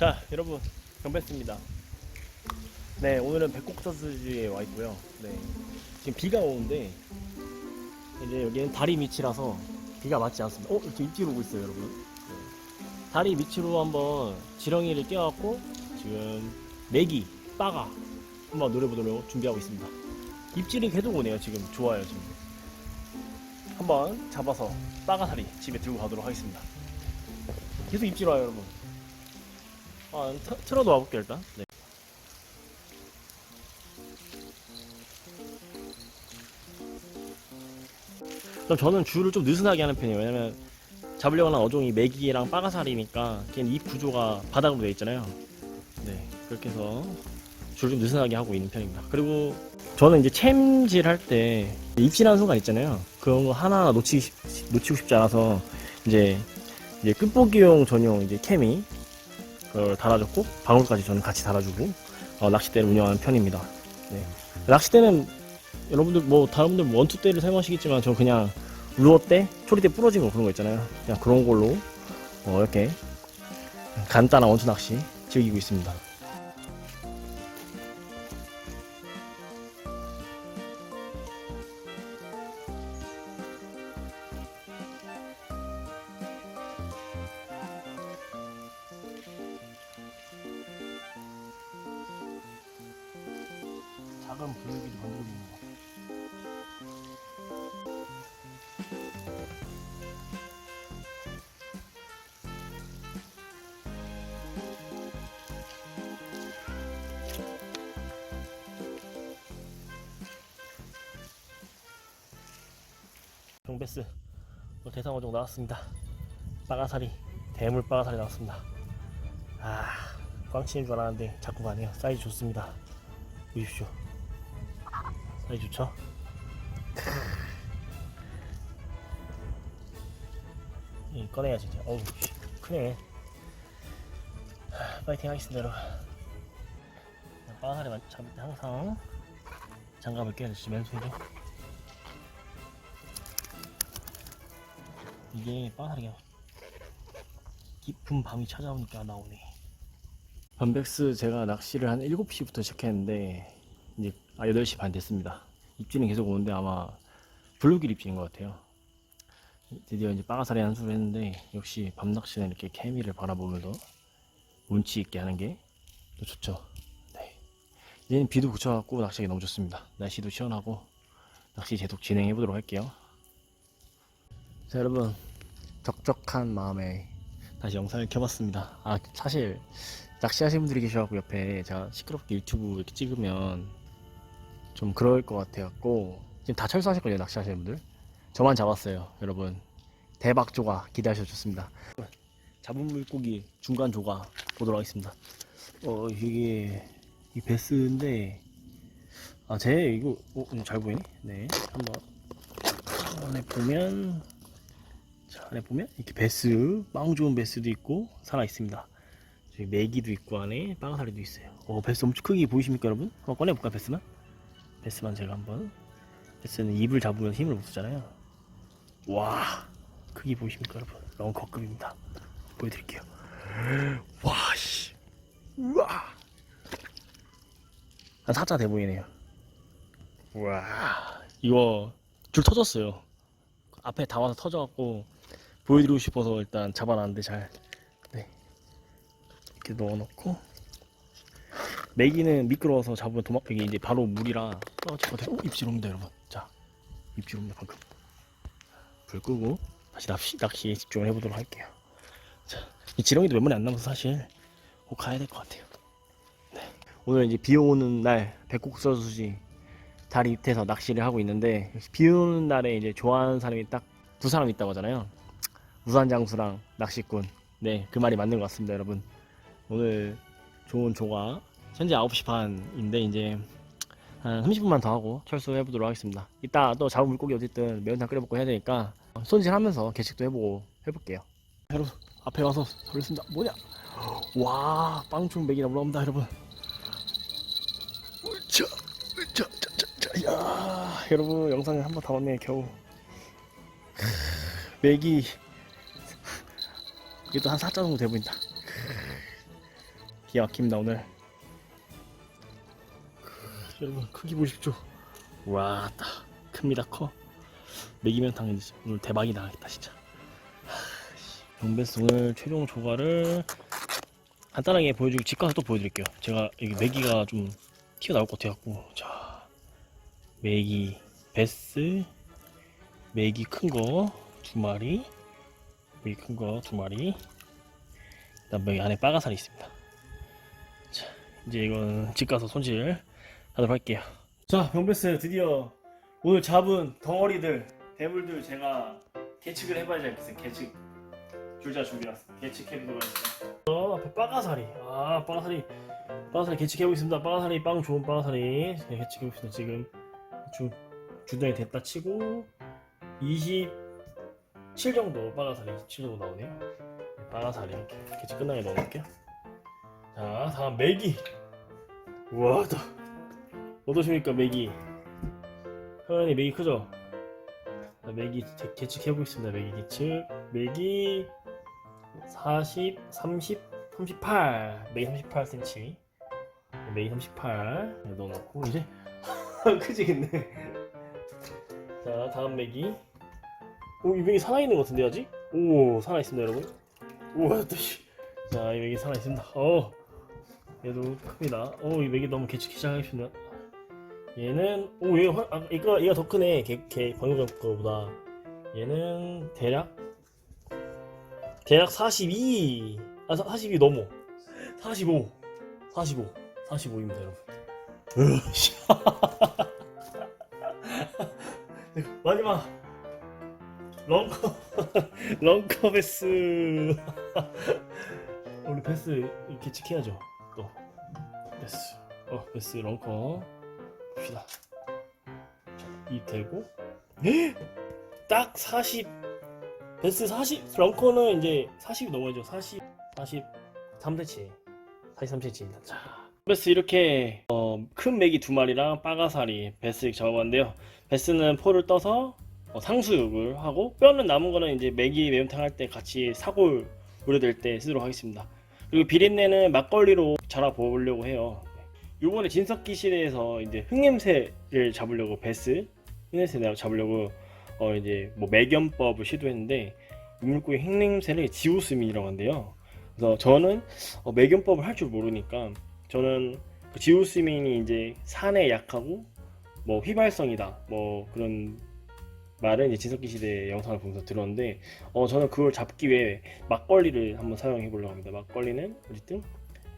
자 여러분 경배스입니다. 네 오늘은 백곡서수지에 와 있고요. 네 지금 비가 오는데 이제 여기는 다리 밑이라서 비가 맞지 않습니다. 어 이렇게 입질 오고 있어요 여러분. 네. 다리 밑으로 한번 지렁이를 껴갖고 지금 메기 빠가 한번 노려보도록 준비하고 있습니다. 입질이 계속 오네요 지금. 좋아요 지금. 한번 잡아서 빠가사리 집에 들고 가도록 하겠습니다. 계속 입질 와요 여러분 아, 트, 틀어도 와볼게요 일단. 네. 그럼 저는 줄을 좀 느슨하게 하는 편이에요. 왜냐면 잡으려고 하는 어종이 메기랑 빠가살이니까 걔는 입 구조가 바닥으로 되어 있잖아요. 네 그렇게 해서 줄을 좀 느슨하게 하고 있는 편입니다. 그리고 저는 이제 챔질 할 때 입질하는 순간 있잖아요. 그런 거 하나하나 놓치기, 싶- 놓치고 싶지 않아서 이제 이제 끝보기용 전용 이제 캠이 그걸 달아줬고 방울까지 저는 같이 달아주고 어, 낚싯대를 운영하는 편입니다. 네. 낚싯대는 여러분들 뭐 다른 분들 뭐 원투대를 사용하시겠지만 저는 그냥 루어대, 초리대 부러진 거 그런 거 있잖아요. 그냥 그런 걸로 어, 이렇게 간단한 원투 낚시 즐기고 있습니다. 경베스 뭐 대상 어종 나왔습니다. 빠가사리 대물 빠가사리 나왔습니다. 아 꽝치는 줄 알았는데 자꾸 가네요. 사이즈 좋습니다. 보십시오. 사이즈 좋죠? 이 꺼내야지 이제. 어우 씨, 크네. 하, 파이팅 하겠습니다 여러분. 빠가사리 잡을 때 항상 장갑을 껴야지 맨손으로. 이게 빠가사리가 깊은 밤이 찾아오니까 나오네. 범백스 제가 낚시를 한 7시부터 시작했는데 이제 아 8시 반 됐습니다. 입질은 계속 오는데 아마 블루길 입질인 것 같아요. 드디어 이제 빠가사리 한 수를 했는데 역시 밤 낚시는 이렇게 케미를 바라보면서 운치 있게 하는 게 또 좋죠. 네. 이제는 비도 그쳐갖고 낚시하기 너무 좋습니다. 날씨도 시원하고 낚시 계속 진행해 보도록 할게요. 자 여러분. 적적한 마음에 다시 영상을 켜봤습니다. 아 사실 낚시하시는 분들이 계셔갖고 옆에 제가 시끄럽게 유튜브 이렇게 찍으면 좀 그럴 것 같아갖고 지금 다 철수하셨거든요 낚시하시는 분들? 저만 잡았어요 여러분. 대박 조가 기대하셔도 좋습니다. 잡은 물고기 중간 조가 보도록 하겠습니다. 어 이게 이 베스인데 아 제 이거 어, 이거 잘 보이네? 네 한번 안에 보면 자 안에 보면 이렇게 베스 빵 좋은 베스도 있고 살아 있습니다 저기 메기도 있고 안에 빵사리도 있어요. 어, 베스 엄청 크게 보이십니까 여러분? 한번 꺼내볼까 베스만? 베스만 제가 한번 베스는 입을 잡으면 힘을 못 쓰잖아요. 와 크기 보이십니까 여러분? 너무 거급입니다. 보여드릴게요. 와 씨, 우와 한 사자 돼 보이네요. 와 이거 줄 터졌어요. 앞에 다 와서 터져갖고 보여드리고 싶어서 일단 잡아놨는데 잘 이렇게 넣어놓고 메기는 미끄러워서 잡으면 도망 이게 이제 바로 물이라 떨어질 것 같아요. 오, 입질 옵니다 여러분. 자 입질 옵니다 방금. 불 끄고 다시 낚시, 낚시에 집중을 해보도록 할게요. 자 이 지렁이도 몇 마리 안 남아서 사실 꼭 가야 될 것 같아요. 네. 오늘 이제 비 오는 날 백곡서수지 다리 밑에서 낚시를 하고 있는데 비 오는 날에 이제 좋아하는 사람이 딱 두 사람 있다고 하잖아요. 우산장수랑 낚시꾼. 네, 그 말이 맞는 것 같습니다, 여러분. 오늘 좋은 조가 현재 9시 반인데 이제 한 30분만 더 하고 철수해 보도록 하겠습니다. 이따 또 잡은 물고기 어쨌든 매운탕 끓여 먹고 해야 되니까 손질하면서 개식도 해보고 해볼게요. 여러분 앞에 와서 돌렸습니다. 뭐냐? 와 빵충 맥이나 올라옵니다, 여러분. 으쌰, 으쌰, 자, 자, 자, 야, 여러분 영상을 한번 담았네 겨우. 맥이 또한 4자 정도 돼 보인다. 기가 막힙니다 오늘 여러분 크기 보십시오 와, 딱 큽니다 커. 매기면탕 오늘 대박이 나겠다 진짜. 용베스 오늘 최종 조과를 간단하게 보여주고 집 가서 또 보여드릴게요. 제가 여기 메기가 좀 튀어나올 것 같아갖고 자 메기 베스 메기 큰 거 두 마리 메기 큰 거 두 마리 그다음 여기 안에 빠가살이 있습니다. 자 이제 이건 집 가서 손질 하도록 할게요. 자, 병베스 드디어 오늘 잡은 덩어리들, 대물들 제가 계측을 해봐야지 알겠어요. 계측. 줄자 준비해왔습니다. 계측 해보도록 하겠습니다. 어, 앞에 빠가사리. 아, 빠가사리. 빠가사리 계측해보겠습니다. 빠가사리, 빵 좋은. 네, 계측해보겠습니다. 지금 주, 주등이 됐다 치고 27 정도 빠가사리 27 정도 나오네요. 네, 빠가사리 이렇게 계측 끝나게 넣어놓을게요. 자, 다음 메기. 우와, 또. 어떠십니까 맥이 하연이 맥이 크죠? 자, 맥이 제- 계측해보겠습니다 맥이 계측 맥이 40, 30, 38 맥이 38cm 맥이 38 네, 넣어놓고 이제 크지겠네 자 다음 맥이 오, 이 맥이 살아있는 것 같은데 아직? 오 살아있습니다 여러분. 우와 또자이 맥이 살아있습니다. 어 얘도 큽니다. 오이 맥이 너무 계측 시작하겠습니다. 얘는 오얘 아, 이거 얘가 더 크네 걔, 걔 방금 전 거보다. 얘는 대략? 대략 42 아, 42 넘어. 45 45 45입니다 여러분. 마지막 런커 런커 베스 우리 베스 이렇게 지켜야죠 또 베스 어 베스 런커 봅시다. 자, 이 되고 딱 40. 베스 40 런커는 이제 40이 넘어야죠. 40, 43cm, 43cm입니다. 자, 베스 이렇게 어, 큰 메기 두 마리랑 빠가사리 베스 잡아봤는데요. 베스는 포를 떠서 어, 상수육을 하고 뼈는 남은 거는 이제 메기 매운탕 할 때 같이 사골 우려될 때 쓰도록 하겠습니다. 그리고 비린내는 막걸리로 잘라 보려고 해요. 요번에 진석기 시대에서 이제 흙냄새를 잡으려고 베스 내가 잡으려고 어 이제 뭐 매견법을 시도했는데 민물고기 흙냄새를 지우스민이라고 한대요. 그래서 저는 어, 매견법을 할 줄 모르니까 저는 그 지우스민이 이제 산에 약하고 뭐 휘발성이다 뭐 그런 말은 이제 진석기 시대 영상을 보면서 들었는데 어 저는 그걸 잡기 위해 막걸리를 한번 사용해 보려고 합니다. 막걸리는 어쨌든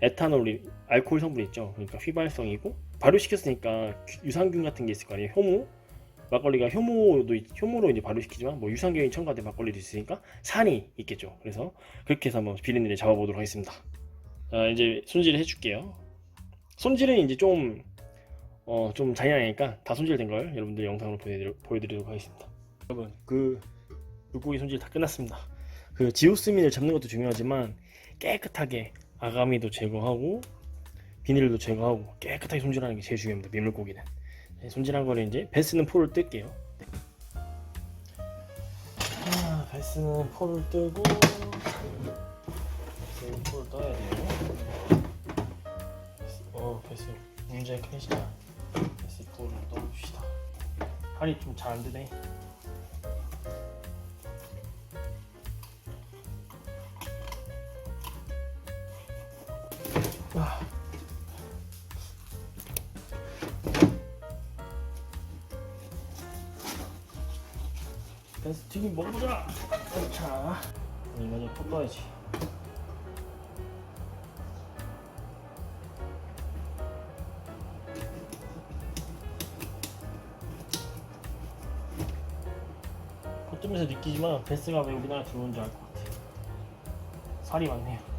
에탄올이 알코올 성분이 있죠. 그러니까 휘발성이고 발효시켰으니까 유산균 같은 게 있을 거 아니에요. 효모 막걸리가 효모도 있- 효모로 이제 발효시키지만 뭐 유산균이 첨가된 막걸리도 있으니까 산이 있겠죠. 그래서 그렇게 해서 한번 비린내를 잡아보도록 하겠습니다. 자 이제 손질을 해줄게요. 손질은 이제 좀 어, 좀 잔인하니까 다 손질된 걸 여러분들 영상으로 보여드리, 보여드리도록 하겠습니다. 여러분 그 물고기 손질 다 끝났습니다. 그 지오스민을 잡는 것도 중요하지만 깨끗하게 아가미도 제거하고 비닐도 제거하고 깨끗하게 손질하는 게 제일 중요합니다. 민물고기는 네, 손질한 거를 이제 베스는 포를 뜰게요. 네. 아, 베스는 포를 뜨고 베스는 포를 떠야 돼요. 베스, 어 베스 문제 크시다. 베스 포를 떠봅시다. 팔이 좀 잘안 되네. 먹어보자. 자, 이거 좀 볶아야지. 겉으면서 느끼지만 베스가 왜 우리나라 들어온지 알것 같아. 살이 많네요.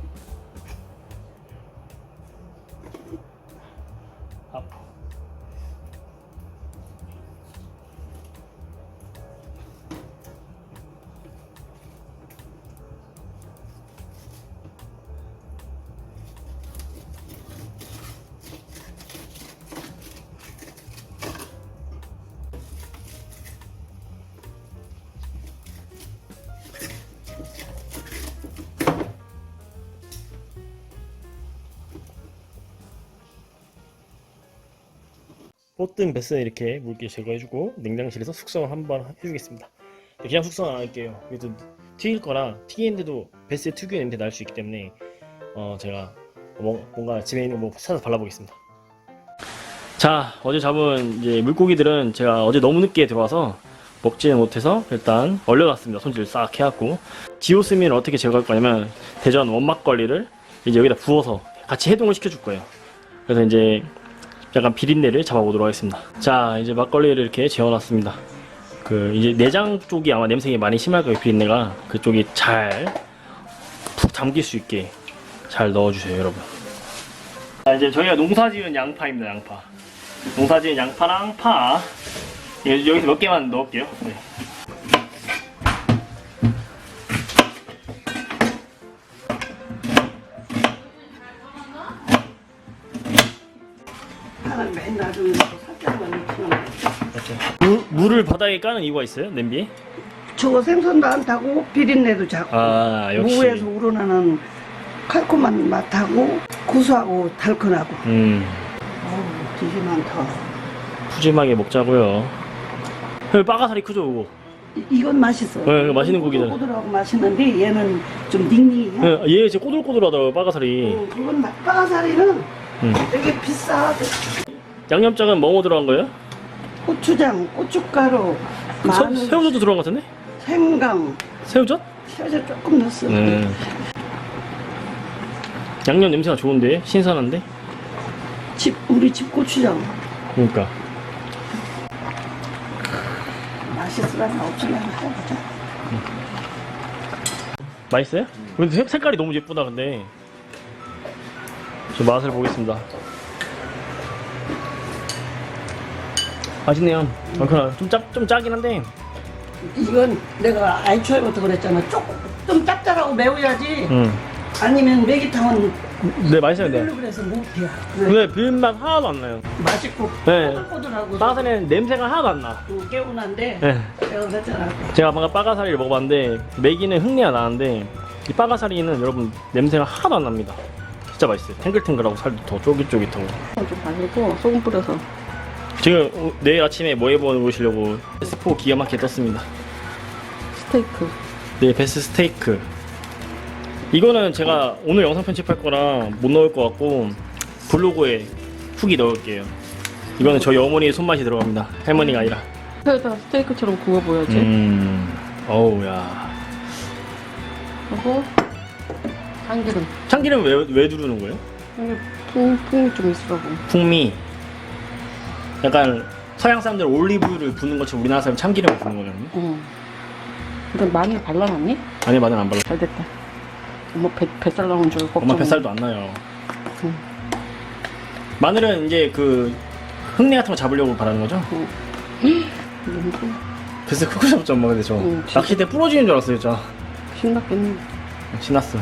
꽃든 베스는 이렇게 물기 제거해주고 냉장실에서 숙성을 한번 해주겠습니다. 그냥 숙성 안 할게요. 그래도 튀길 거라 튀기는데도 베스의 특유의 냄새 날 수 있기 때문에 어 제가 뭐- 뭔가 집에 있는 뭐 찾아서 발라보겠습니다. 자 어제 잡은 이제 물고기들은 제가 어제 너무 늦게 들어와서 먹지는 못해서 일단 얼려놨습니다. 손질 싹 해갖고 지오스민을 어떻게 제거할 거냐면 대전 원막걸리를 이제 여기다 부어서 같이 해동을 시켜줄 거예요. 그래서 이제 약간 비린내를 잡아보도록 하겠습니다. 자, 이제 막걸리를 이렇게 재워놨습니다. 그 이제 내장 쪽이 아마 냄새가 많이 심할 거예요. 비린내가 그쪽이 잘 푹 잠길 수 있게 잘 넣어주세요, 여러분. 자, 이제 저희가 농사지은 양파입니다, 양파. 농사지은 양파랑 파 예, 여기서 몇 개만 넣을게요. 네. 사람 맨날 그 살짝만. 이렇게. 물, 물을 바닥에 까는 이유가 있어요, 냄비? 저거 생선도 안 타고 비린내도 작고 아, 역시. 무에서 우러나는 칼콤한 맛하고 구수하고 달큰하고 음. 어우 되게 많다 푸짐하게 먹자고요. 형 빠가사리 크죠? 이- 이건 맛있어 네, 이거 맛있는 고기잖아. 꼬들꼬들하고 맛있는데 얘는 좀 닝닝해 네, 얘 진짜 꼬들꼬들하더라고요, 빠가사리. 음, 그건 맛 빠가사리는 음. 되게 비싸 양념장은 뭐뭐 들어간 거예요? 고추장 고춧가루 그 새- 마늘 새 우젓도 들어간 것 같은데? 생강 새우젓? 새우젓 조금 넣었어 네. 양념 냄새가 좋은데? 신선한데? 집 우리 집 고추장 그러니까. 맛있으려나 없으려나 해보자 맛있어요? 근데 색- 색깔이 너무 예쁘다, 근데. 저 맛을 보겠습니다. 맛있네요. 얼큰하 좀 짭, 좀 짜긴 한데. 이건 내가 아이초에부터 그랬잖아. 조금 좀 짭짤하고 매워야지. 음. 아니면 메기탕은 네, 맛있어요, 네. 별로 그래서 못해. 근데 비린맛 하나도 안 나요. 맛있고 네. 꼬들꼬들하고 빠가사리는 냄새가 하나도 안 나. 또 개운한데 네. 내가 그랬잖아. 제가 방금 빠가사리를 먹어봤는데 메기는 흙내가 나는데 이 빠가사리는 여러분 냄새가 하나도 안 납니다. 진짜 맛있어요. 탱글탱글하고 살도 더 쫄깃쫄깃하고. 좀 바르고 소금 뿌려서 지금 오- 내일 아침에 뭐 해보시려고 스포 기가 막히게 떴습니다. 스테이크. 네, 베스 스테이크. 이거는 제가 오늘 영상 편집할 거라 못 넣을 것 같고 블로그에 후기 넣을게요. 이거는 저희 어머니의 손맛이 들어갑니다. 할머니가 아니라. 회에다 스테이크처럼 구워 보여야지. 음, 어우야. 그리고 참기름. 참기름 왜, 왜 두르는 거예요? 풍, 풍이 좀 있으라고. 풍미. 약간 서양 사람들 올리브유를 붓는 것처럼 우리나라 사람 참기름을 붓는 거거든요. 응. 근데 마늘 발라놨니? 아니 마늘 안 발라. 잘 됐다. 엄마 배, 뱃살 나온 줄 걱정. 엄마 뱃살도 안 나요. 응. 마늘은 이제 그 흙내 같은 거 잡으려고 바르는 거죠? 냄새 뱃살 크고 잡죠 엄마 근데 저 응, 진짜. 때 부러지는 줄 알았어요 진짜 신났겠네. 신났어